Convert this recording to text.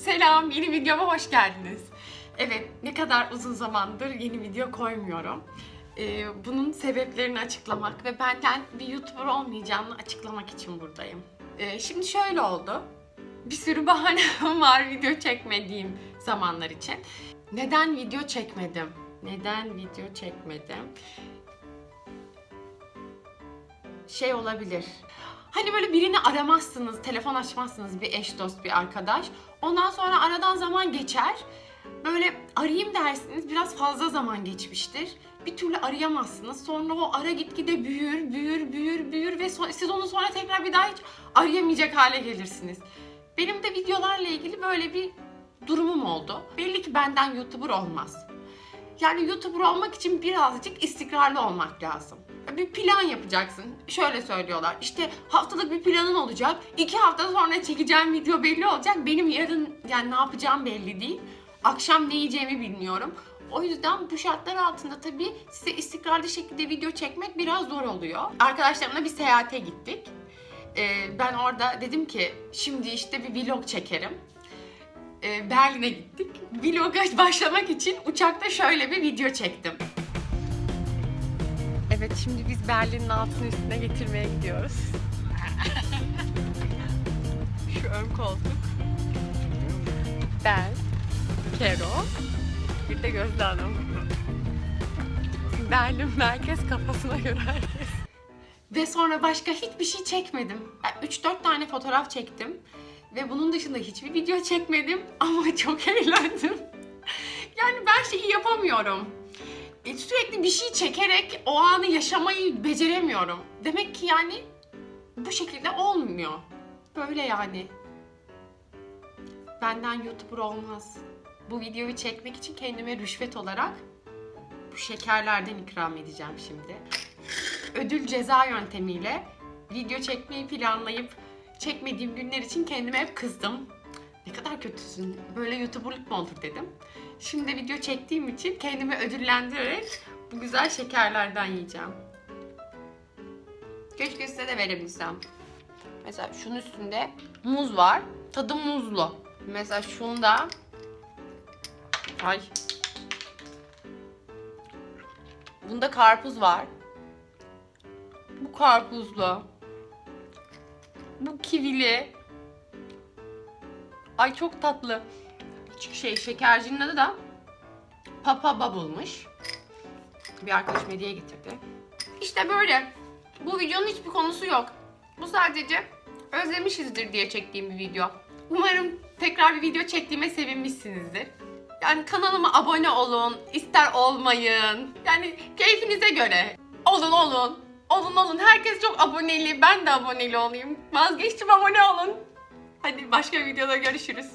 Selam, yeni videoma hoş geldiniz. Evet, ne kadar uzun zamandır yeni video koymuyorum. Ee, bunun sebeplerini açıklamak ve benden bir YouTuber olmayacağını açıklamak için buradayım. Ee, şimdi şöyle oldu. Bir sürü bahanem var video çekmediğim zamanlar için. Neden video çekmedim? Neden video çekmedim? Şey olabilir. Hani böyle birini aramazsınız, telefon açmazsınız bir eş dost, bir arkadaş. Ondan sonra aradan zaman geçer. Böyle arayayım dersiniz biraz fazla zaman geçmiştir. Bir türlü arayamazsınız. Sonra o ara gitgide büyür, büyür, büyür, büyür ve so- siz onu sonra tekrar bir daha hiç arayamayacak hale gelirsiniz. Benim de videolarla ilgili böyle bir durumum oldu. Belli ki benden YouTuber olmaz. Yani YouTuber olmak için birazcık istikrarlı olmak lazım. Bir plan yapacaksın. Şöyle söylüyorlar. İşte haftalık bir planın olacak. İki hafta sonra çekeceğim video belli olacak. Benim yarın yani ne yapacağım belli değil. Akşam ne yiyeceğimi bilmiyorum. O yüzden bu şartlar altında tabii size istikrarlı şekilde video çekmek biraz zor oluyor. Arkadaşlarımla bir seyahate gittik. Ee, ben orada dedim ki şimdi işte bir vlog çekerim e, Berlin'e gittik. Vloga başlamak için uçakta şöyle bir video çektim. Evet şimdi biz Berlin'in altını üstüne getirmeye gidiyoruz. Şu ön koltuk. Ben, Kero, bir de Gözde Hanım. Berlin merkez kafasına göre herkes. Ve sonra başka hiçbir şey çekmedim. Yani 3-4 tane fotoğraf çektim. Ve bunun dışında hiçbir video çekmedim ama çok eğlendim. Yani ben şeyi yapamıyorum. E, Sürekli bir şey çekerek o anı yaşamayı beceremiyorum. Demek ki yani bu şekilde olmuyor. Böyle yani. Benden YouTuber olmaz. Bu videoyu çekmek için kendime rüşvet olarak bu şekerlerden ikram edeceğim şimdi. Ödül ceza yöntemiyle video çekmeyi planlayıp çekmediğim günler için kendime hep kızdım. Kötüsün. Böyle YouTuber'lık mı olur dedim. Şimdi video çektiğim için kendimi ödüllendirerek bu güzel şekerlerden yiyeceğim. Keşke size de verebilsem. Mesela şunun üstünde muz var. Tadı muzlu. Mesela şunda Ay. Bunda karpuz var. Bu karpuzlu. Bu kivili. Ay çok tatlı. Şey şekercinin adı da Papa Bubble'mış. Bir arkadaşım hediye getirdi. İşte böyle. Bu videonun hiçbir konusu yok. Bu sadece özlemişizdir diye çektiğim bir video. Umarım tekrar bir video çektiğime sevinmişsinizdir. Yani kanalıma abone olun, ister olmayın. Yani keyfinize göre. Olun olun. Olun olun. Herkes çok aboneli. Ben de aboneli olayım. Vazgeçtim abone olun. Hadi başka videoda görüşürüz.